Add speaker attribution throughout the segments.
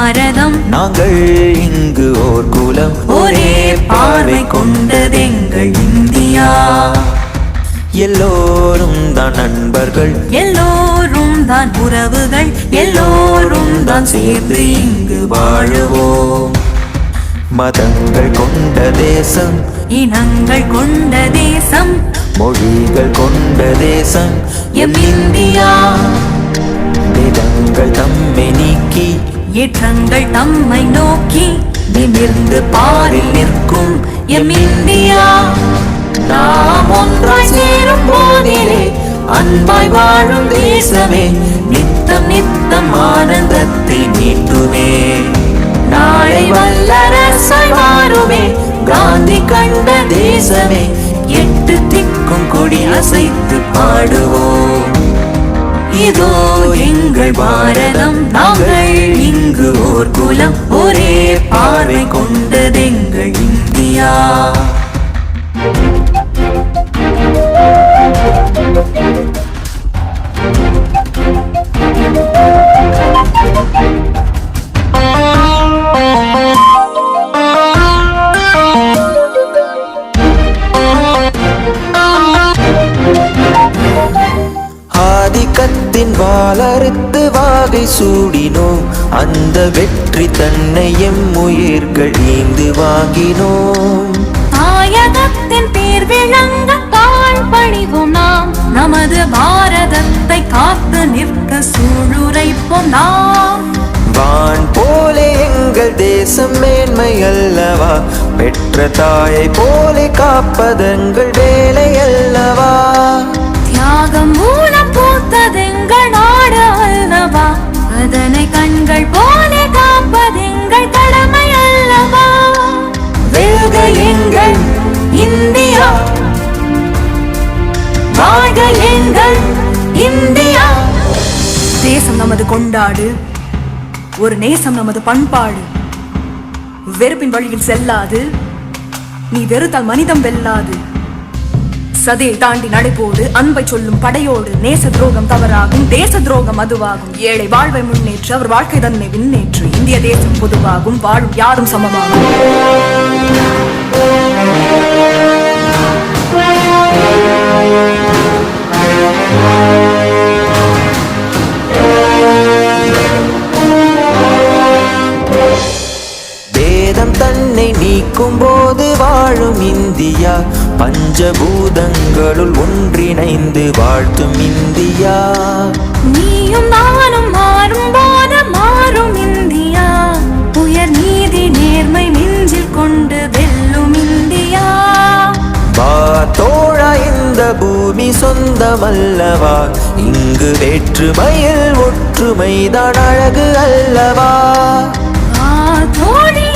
Speaker 1: பாரதம்.
Speaker 2: நாங்கள் இங்கு ஓர் குலம்
Speaker 1: ஒரே பார்வை கொண்டதெங்கள் இந்தியா?
Speaker 2: எல்லோரும் தான் நண்பர்கள்.
Speaker 1: எல்லோரும் தான் உறவுகள். எல்லோரும் தான் சேர்ந்து இங்கு வாழுவோம்.
Speaker 2: மதங்கள் கொண்ட தேசம்.
Speaker 1: இனங்கள் கொண்ட தேசம்.
Speaker 2: மொழிகள் கொண்ட தேசம்.
Speaker 1: எம் இந்தியா.
Speaker 2: வேதங்கள் தம்மை நீக்கி
Speaker 1: ஏற்றங்கள் தம்மை நோக்கி நிமிர்ந்து பாரில் நிற்கும் எம் இந்தியா. நாம் ஒன்றாய் சேரும் போதிலே அன்பாய் வாழும் தேசமே நித்தம் நித்தம் ஆனந்தத்தை நீட்டுமே. நாளை வல்லரசாய் மாறுமே காந்தி கண்ட தேசமே எட்டு திக்கும் கொடி அசைத்து பாடுவோம். இதோ எங்கள் பாரதம். நாங்கள் இங்கு ஓர் குலம் ஒரே பார்வை
Speaker 2: கொண்டு வாகை சூடினோம் அந்த வெற்றி தன்னை எம் உயிர்கள் ஈந்து வாங்கினோம்
Speaker 1: தாயகத்தின் பேர் விளங்க தாழ் பணிவோம் நாம். நமது பாரதத்தை காத்து நிற்க சூளுரைப்போம் நாம்.
Speaker 2: வான் போலே எங்கள் தேசம் மேன்மை அல்லவா? பெற்ற தாயை போலே காப்பதெங்கள் வேலை அல்லவா?
Speaker 1: அதனை கண்கள் போல காப்பதெங்கள் கடமை அல்லவா? வெல்க எங்கள் இந்தியா. வாழ்க எங்கள் இந்தியா. தேசம் நமது கொண்டாடு. ஒரு நேசம் நமது பண்பாடு. வெறுப்பின் வழியில் செல்லாது. நீ வெறுத்தால் மனிதம் வெல்லாது. சதையை தாண்டி நடைபோடு அன்பை சொல்லும் படையோடு நேச துரோகம் தவறாகும் தேச துரோகம் அதுவாகும். ஏழை வாழ்வை முன்னேற்று அவர் வாழ்க்கை தன்னை விண்ணேற்று இந்திய தேசம் பொதுவாகும் வாழும் யாரும் சமமாகும்.
Speaker 2: வேதம் தன்னை நீக்கும் போது வாழும் இந்தியா பஞ்சபூதங்களுள் ஒன்றிணைந்து வாழ்த்தும் இந்தியா.
Speaker 1: நீயும் நானும் மாறும் போது மாறும் இந்தியா. உயர் நீதி நேர்மை நெஞ்சில் கொண்டு வெல்லும் இந்தியா.
Speaker 2: வா தோழா இந்த பூமி சொந்தமல்லவா? இங்கு வேற்றுமையில் ஒற்றுமைதான் அழகு அல்லவா?
Speaker 1: தோழி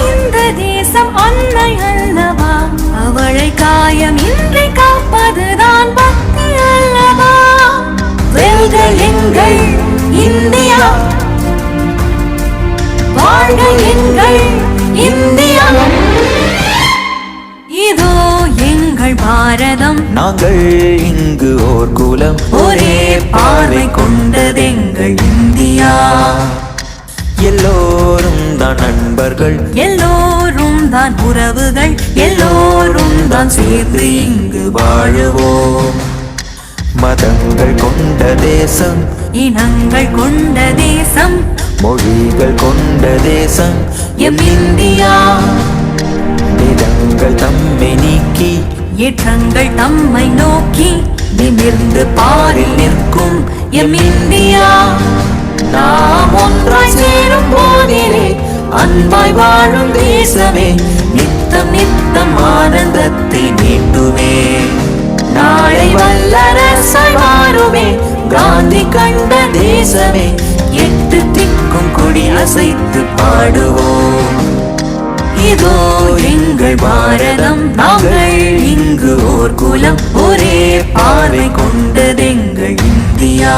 Speaker 1: பாரதம்.
Speaker 2: நாங்கள் இங்கு ஓர் குலம்.
Speaker 1: ஒரே பார்வை கொண்டதெங்கள் இந்தியா?
Speaker 2: எல்லோரும் தான் நண்பர்கள்.
Speaker 1: எல்லோரும் தான் உறவுகள். எல்லோரும் தான் சேர்ந்து இங்கு
Speaker 2: வாழுவோம். மதங்கள் கொண்ட தேசம்.
Speaker 1: இனங்கள் கொண்ட தேசம்.
Speaker 2: மொழிகள் கொண்ட தேசம்.
Speaker 1: எம் இந்தியா.
Speaker 2: வேதங்கள் தம்மை நீக்கி
Speaker 1: ஏற்றங்கள் தம்மை நோக்கி நிமிர்ந்து பாரில் நிற்கும் எம் இந்தியா. நாம் ஒன்றாய் சேரும் போதிலே அன்பாய் வாழும் தேசமே நித்தம் நித்தம் ஆனந்தத்தை நீட்டுமே. நாளை வல்லரசாய் மாறுமே காந்தி கண்ட தேசமே எட்டு திக்கும் கொடி அசைத்து பாடுவோம். இதோ எங்கள் பாரதம். நாங்கள் இங்கு ஓர் குலம். ஒரே பார்வை கொண்டதெங்கள் இந்தியா.